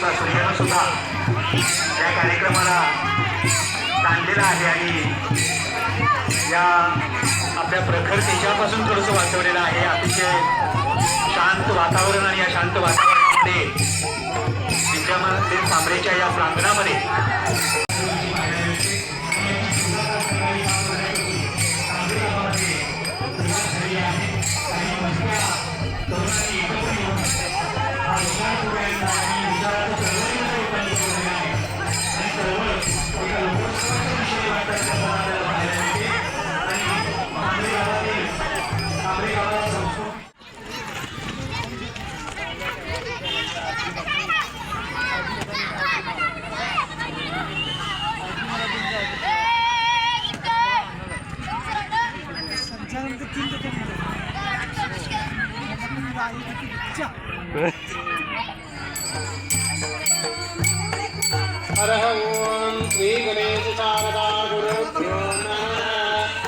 सुद्धा सूर्यानं सुद्धा या कार्यक्रमाला ताणलेला आहे आणि या आपल्या प्रखर तेजापासून थोडंसं वाचवलेलं आहे. अतिशय शांत वातावरण आणि या शांत वातावरणामध्ये विद्यमान तांबरेच्या या प्रांगणामध्ये हरः ॐ श्रीगणेशशारदा गुरुभ्यो नमः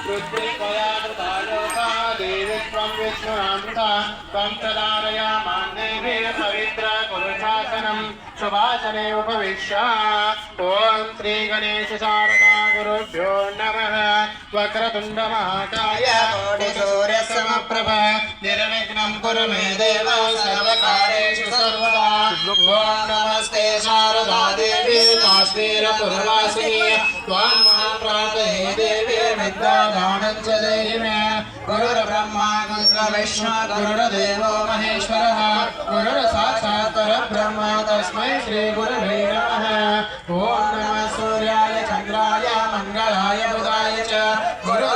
रुद्रिक्वया कृता लोका देवी त्वं विष्णुरामृता त्वं प्रदारयामान्देवी पवित्र कुरु शासनं शुभासने उपविश्य ॐ श्रीगणेशशारदा गुरुभ्यो नमः वक्रतुण्डमहाकाय कोटिसूर्यसमप्रभ निर्विघ्नं कुरु मे देव सर्वकारेषु सर्वदा ॐ नमस्ते शारदा देवी काश्मीर काश्मीरपुरवासिनी त्वां महाप्रापहे देवी विद्यादानं च देहि मे गुरुर्ब्रह्मा गुरुर्विष्णु गुरुर्देवो महेश्वरः। गुरुर्साक्षात् परब्रह्म तस्मै श्रीगुरुभे नमः। ॐ नमः सूर्याय चन्द्राय मङ्गलाय बुधाय च। गुरु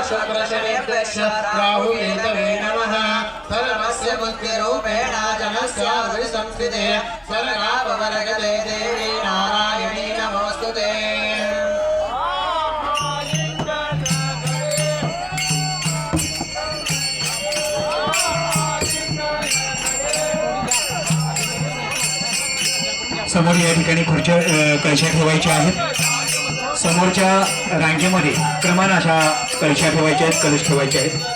बुद्धिरूपेण देवी नारायणी नमोऽस्तु ते। समोर या ठिकाणी खुर्च्या कळशा ठेवायच्या आहेत. समोरच्या रांगेमध्ये क्रमान अशा कळशा ठेवायच्या आहेत कलश ठेवायचे आहेत.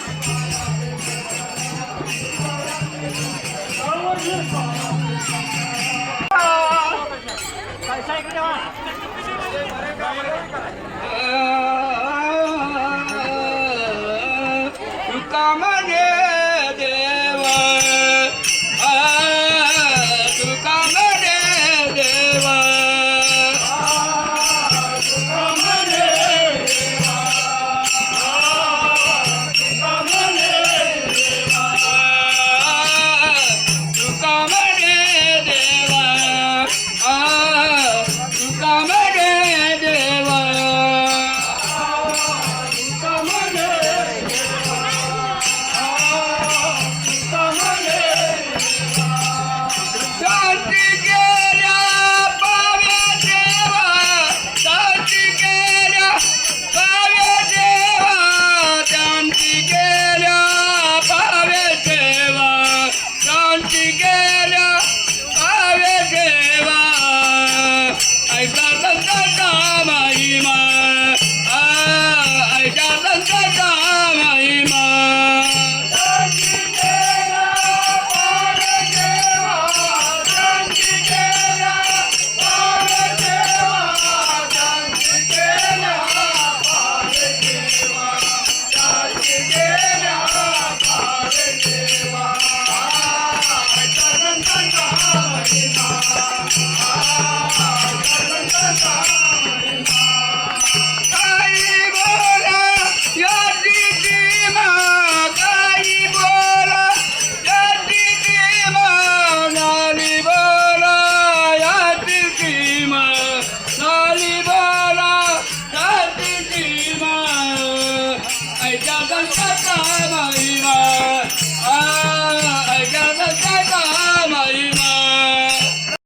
Jai